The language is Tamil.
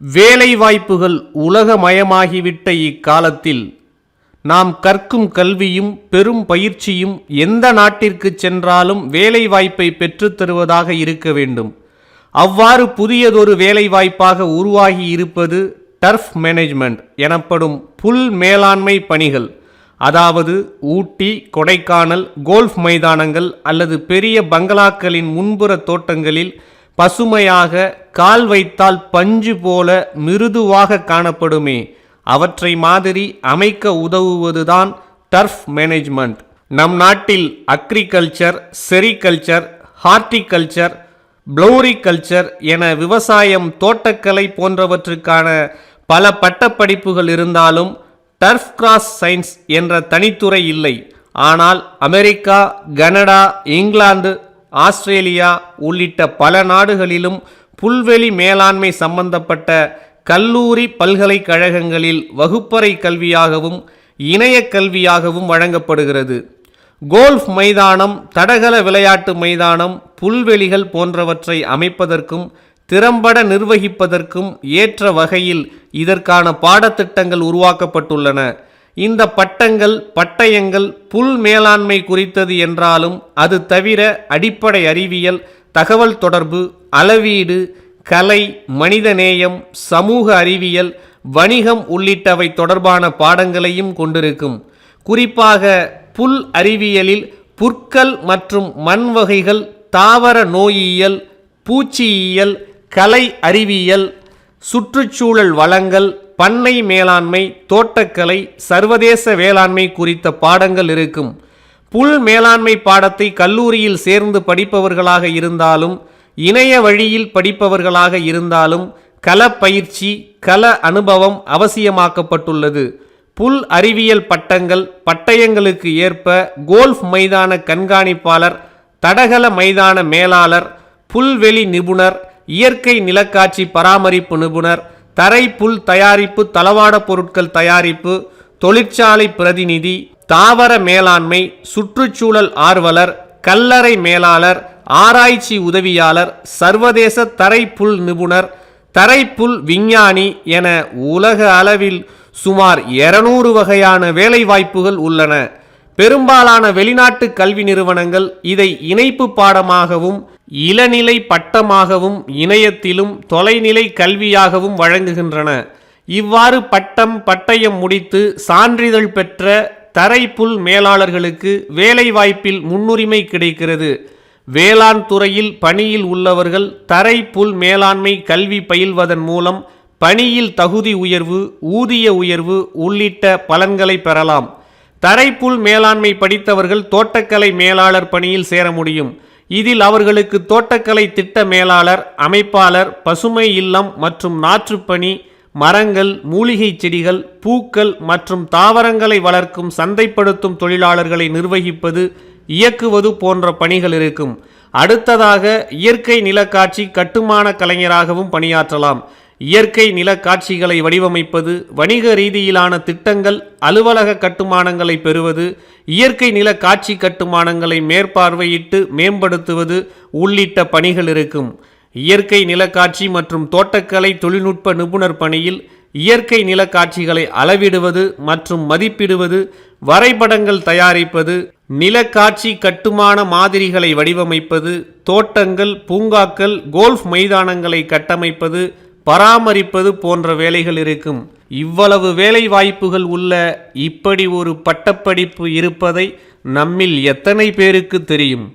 வேலைவாய்ப்புகள் உலகமயமாகிவிட்ட இக்காலத்தில் நாம் கற்கும் கல்வியும் பெரும் பயிற்சியும் எந்த நாட்டிற்கு சென்றாலும் வேலைவாய்ப்பை பெற்றுத்தருவதாக இருக்க வேண்டும். அவ்வாறு புதியதொரு வேலைவாய்ப்பாக உருவாகி இருப்பது டர்ஃப் மேனேஜ்மெண்ட் எனப்படும் புல் மேலாண்மை பணிகள் அதாவது ஊட்டி கொடைக்கானல் கோல்ஃப் மைதானங்கள் அல்லது பெரிய பங்களாக்களின் முன்புற தோட்டங்களில் பசுமையாக கால் வைத்தால் பஞ்சு போல மிருதுவாக காணப்படுமே. அவற்றை மாதிரி அமைக்க உதவுவதுதான் டர்ஃப் மேனேஜ்மெண்ட். நம் நாட்டில் அக்ரிகல்ச்சர் செரிகல்ச்சர் ஹார்டிகல்ச்சர் ப்ளோரிகல்ச்சர் என விவசாயம் தோட்டக்கலை போன்றவற்றுக்கான பல பட்டப்படிப்புகள் இருந்தாலும் டர்ஃப் கிராஸ் சயின்ஸ் என்ற தனித்துறை இல்லை. ஆனால் அமெரிக்கா கனடா இங்கிலாந்து ஆஸ்திரேலியா உள்ளிட்ட பல நாடுகளிலும் புல்வெளி மேலாண்மை சம்பந்தப்பட்ட கல்லூரி பல்கலைக்கழகங்களில் வகுப்பறை கல்வியாகவும் இணைய கல்வியாகவும் வழங்கப்படுகிறது. கோல்ஃப் மைதானம் தடகள விளையாட்டு மைதானம் புல்வெளிகள் போன்றவற்றை அமைப்பதற்கும் திறம்பட நிர்வகிப்பதற்கும் ஏற்ற வகையில் இதற்கான பாடத்திட்டங்கள் உருவாக்கப்பட்டுள்ளன. இந்த பட்டங்கள் பட்டயங்கள் புல் மேலாண்மை குறித்தது என்றாலும் அது தவிர அடிப்படை அறிவியல் தகவல் தொடர்பு அளவீடு கலை மனிதநேயம் சமூக அறிவியல் வணிகம் உள்ளிட்டவை தொடர்பான பாடங்களையும் கொண்டிருக்கும். குறிப்பாக புல் அறிவியலில் புற்கள் மற்றும் மண் வகைகள் தாவர நோயியல் பூச்சியியல் கலை அறிவியல் சுற்றுச்சூழல் வளங்கள் பண்ணை மேலாண்மை தோட்டக்கலை சர்வதேச வேளாண்மை குறித்த பாடங்கள் இருக்கும். புல் மேலாண்மை பாடத்தை கல்லூரியில் சேர்ந்து படிப்பவர்களாக இருந்தாலும் இணைய வழியில் படிப்பவர்களாக இருந்தாலும் கல பயிற்சி கல அனுபவம் அவசியமாக்கப்பட்டுள்ளது. புல் அறிவியல் பட்டங்கள் பட்டயங்களுக்கு ஏற்ப கோல்ஃப் மைதான கண்காணிப்பாளர் தடகள மைதான மேலாளர் புல்வெளி நிபுணர் இயற்கை நிலக்காட்சி பராமரிப்பு நிபுணர் தரை புல் தயாரிப்பு தளவாட பொருட்கள் தயாரிப்பு தொழிற்சாலை பிரதிநிதி தாவர மேலாண்மை சுற்றுச்சூழல் ஆர்வலர் கல்லறை மேலாளர் ஆராய்ச்சி உதவியாளர் சர்வதேச தரை புல் நிபுணர் தரைப்புல் விஞ்ஞானி என உலக அளவில் சுமார் 200 வகையான வேலைவாய்ப்புகள் உள்ளன. பெரும்பாலான வெளிநாட்டு கல்வி நிறுவனங்கள் இதை இணைப்பு பாடமாகவும் இளநிலை பட்டமாகவும் இணையத்திலும் தொலைநிலை கல்வியாகவும் வழங்குகின்றன. இவ்வாறு பட்டம் பட்டயம் முடித்து சான்றிதழ் பெற்ற தரைப்புல் மேலாளர்களுக்கு வேலைவாய்ப்பில் முன்னுரிமை கிடைக்கிறது. வேளாண் துறையில் பணியில் உள்ளவர்கள் தரை புல் மேலாண்மை கல்வி பயில்வதன் மூலம் பணியில் தகுதி உயர்வு ஊதிய உயர்வு உள்ளிட்ட பலன்களை பெறலாம். தரைப்புல் மேலாண்மை படித்தவர்கள் தோட்டக்கலை மேலாளர் பணியில் சேர முடியும். இதில் அவர்களுக்கு தோட்டக்கலை திட்ட மேலாளர் அமைப்பாளர் பசுமை இல்லம் மற்றும் நாற்றுப்பணி மரங்கள் மூலிகை செடிகள் பூக்கள் மற்றும் தாவரங்களை வளர்க்கும் சந்தைப்படுத்தும் தொழிலாளர்களை நிர்வகிப்பது இயக்குவது போன்ற பணிகள் இருக்கும். அடுத்ததாக இயற்கை நிலக்காட்சி கட்டுமான கலைஞராகவும் பணியாற்றலாம். இயற்கை நிலக்காட்சிகளை வடிவமைப்பது வணிக ரீதியிலான திட்டங்கள் அலுவலக கட்டுமானங்களை பெறுவது இயற்கை நில காட்சி கட்டுமானங்களை மேற்பார்வையிட்டு மேம்படுத்துவது உள்ளிட்ட பணிகள் இருக்கும். இயற்கை நிலக்காட்சி மற்றும் தோட்டக்கலை தொழில்நுட்ப நிபுணர் பணியில் இயற்கை நிலக்காட்சிகளை அளவிடுவது மற்றும் மதிப்பிடுவது வரைபடங்கள் தயாரிப்பது நிலக்காட்சி கட்டுமான மாதிரிகளை வடிவமைப்பது தோட்டங்கள் பூங்காக்கள் கோல்ஃப் மைதானங்களை கட்டமைப்பது பராமரிப்பது போன்ற வேலைகள் இருக்கும். இவ்வளவு வேலை வாய்ப்புகள் உள்ள இப்படி ஒரு பட்டப்படிப்பு இருப்பதை நம்மில் எத்தனை பேருக்கு தெரியும்?